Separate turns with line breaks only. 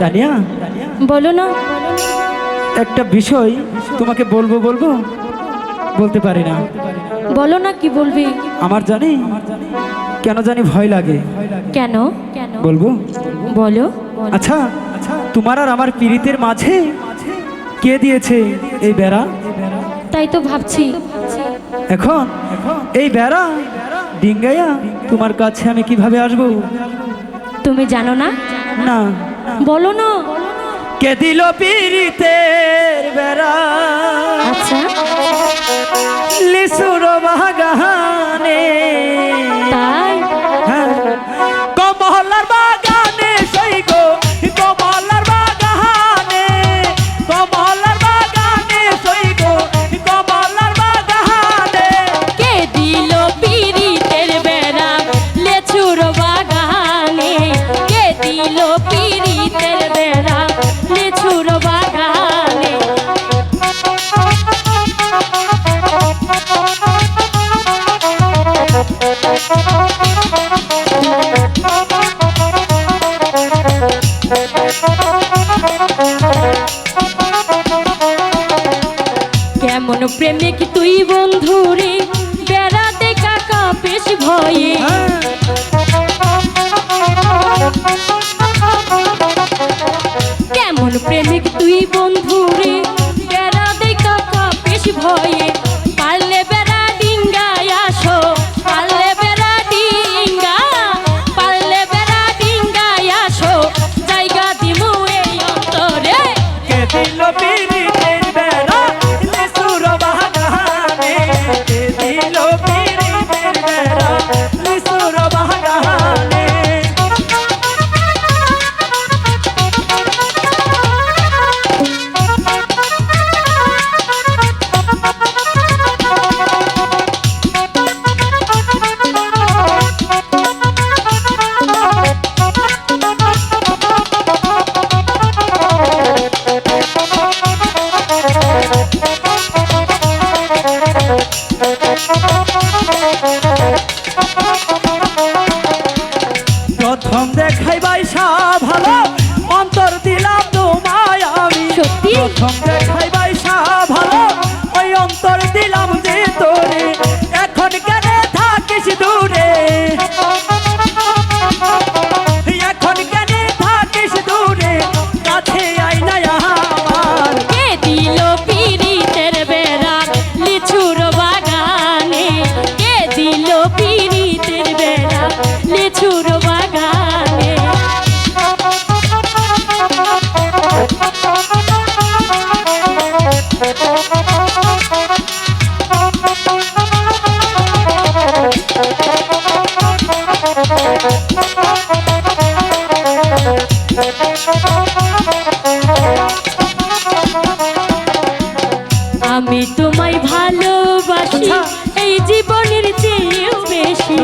তানিয়া
বলো না।
একটা বিষয় তোমাকে বলব বলব? বলতে পারি না।
বলো না কি বলবি।
আমার জানি? কেন জানি ভয় লাগে।
কেন কেন?
বলব?
বলো।
আচ্ছা তোমার আর আমার পীড়িতের মাঝে কে দিয়েছে এই বেড়া?
তাই তো ভাবছি।
এখন এই বেড়া ডিঙ্গাইয়া তোমার কাছে আমি কীভাবে আসব?
তুমি জানো না?
না।
বলো না।
কে দিল পীড়িতের বেড়া?
আচ্ছা।
লিসুর বাগানে
প্রেমিক তুই বন্ধু রে? বেড়াতে কাকা বেশ ভয়ে। কেমন প্রেমিক তুই বন্ধু রে? বেড়াতে কাকা বেশ ভয়ে।
কে প্রথম আমি
তোমায় ভালোবাসি
আচ্ছা।
এই জীবনের চেয়েও বেশি